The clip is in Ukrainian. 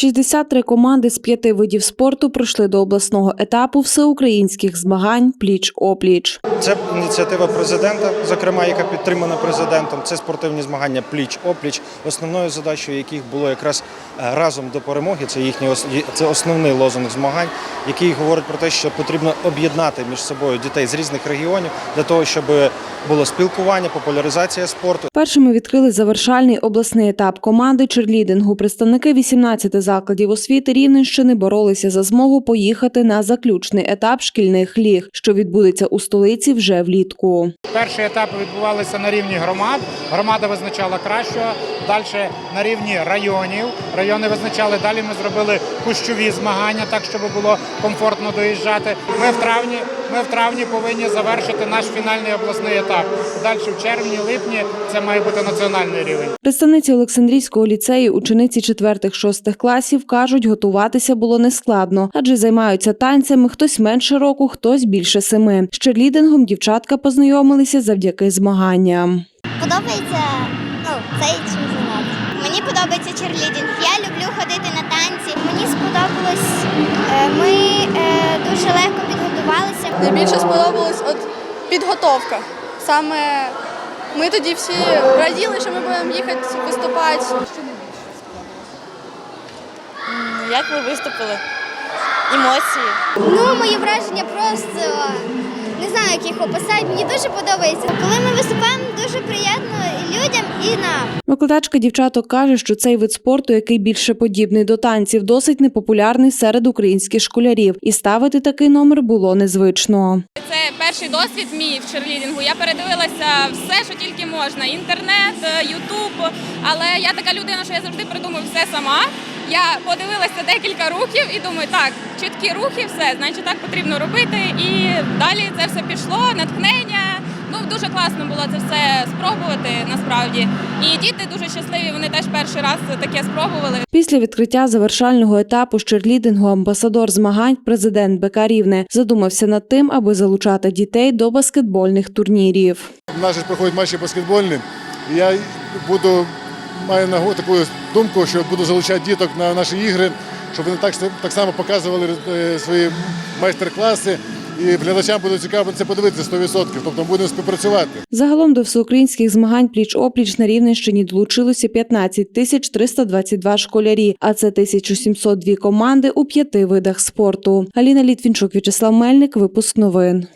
63 команди з п'яти видів спорту пройшли до обласного етапу всеукраїнських змагань пліч-опліч. Це ініціатива президента, зокрема, яка підтримана президентом. Це спортивні змагання пліч-опліч, основною задачею яких було якраз е, разом до перемоги. Це їхній ос- це основний лозунг змагань, який говорить про те, що потрібно об'єднати між собою дітей з різних регіонів для того, щоб було спілкування, популяризація спорту. Першими відкрили завершальний обласний етап команди черлідингу. Представники 18 закладів освіти Рівненщини боролися за змогу поїхати на заключний етап шкільних ліг, що відбудеться у столиці вже влітку. Перші етапи відбувалися на рівні громад. Громада визначала кращого. Далі на рівні районів. Райони визначали. Далі ми зробили кущові змагання, так щоб було комфортно доїжджати. Ми в травні. Ми в травні повинні завершити наш фінальний обласний етап. Далі в червні, липні це має бути національний рівень. Представниці Олександрійського ліцею, учениці 4-6 класів кажуть, готуватися було нескладно, адже займаються танцями хтось менше року, хтось більше семи. З черлідингом дівчатка познайомилися завдяки змаганням. Подобається ну, цей чемпіонат. Мені подобається черлідинг. Я люблю ходити на танці. Мені сподобалось. е, Ми е, дуже легко підготувалися. Найбільше сподобалась от підготовка. Саме ми тоді всі раділи, що ми будемо їхати виступати. Як ви виступили? Емоції. Ну, мої враження просто не знаю, як їх описати. Мені дуже подобається. Коли ми виступаємо, дуже приємно і людям, і нам. Викладачка дівчаток каже, що цей вид спорту, який більше подібний до танців, досить непопулярний серед українських школярів, і ставити такий номер було незвично. Це перший досвід мій в черлідингу. Я передивилася все, що тільки можна: інтернет, е, ютуб. Але я така людина, що я завжди придумую все сама. Я подивилася декілька рухів і думаю, так, чіткі рухи, все, значить так потрібно робити. І далі це все пішло, натхнення. Ну дуже класно було це все спробувати насправді. І діти дуже щасливі. Вони теж перший раз таке спробували. Після відкриття завершального етапу з черлідингу амбасадор змагань, президент БК Рівне, задумався над тим, аби залучати дітей до баскетбольних турнірів. У нас проходять матчі баскетбольні. Я буду маю нагоду таку думку, що буду залучати діток на наші ігри, щоб вони так, так само показували е, свої майстер-класи. І глядачам буде цікаво це подивитися 100%. Тобто будемо співпрацювати. Загалом до всеукраїнських змагань пліч-опліч на Рівненщині долучилося 15 тисяч 322 школярі, а це 1702 команди у п'яти видах спорту. Аліна Літвінчук, В'ячеслав Мельник, випуск новин.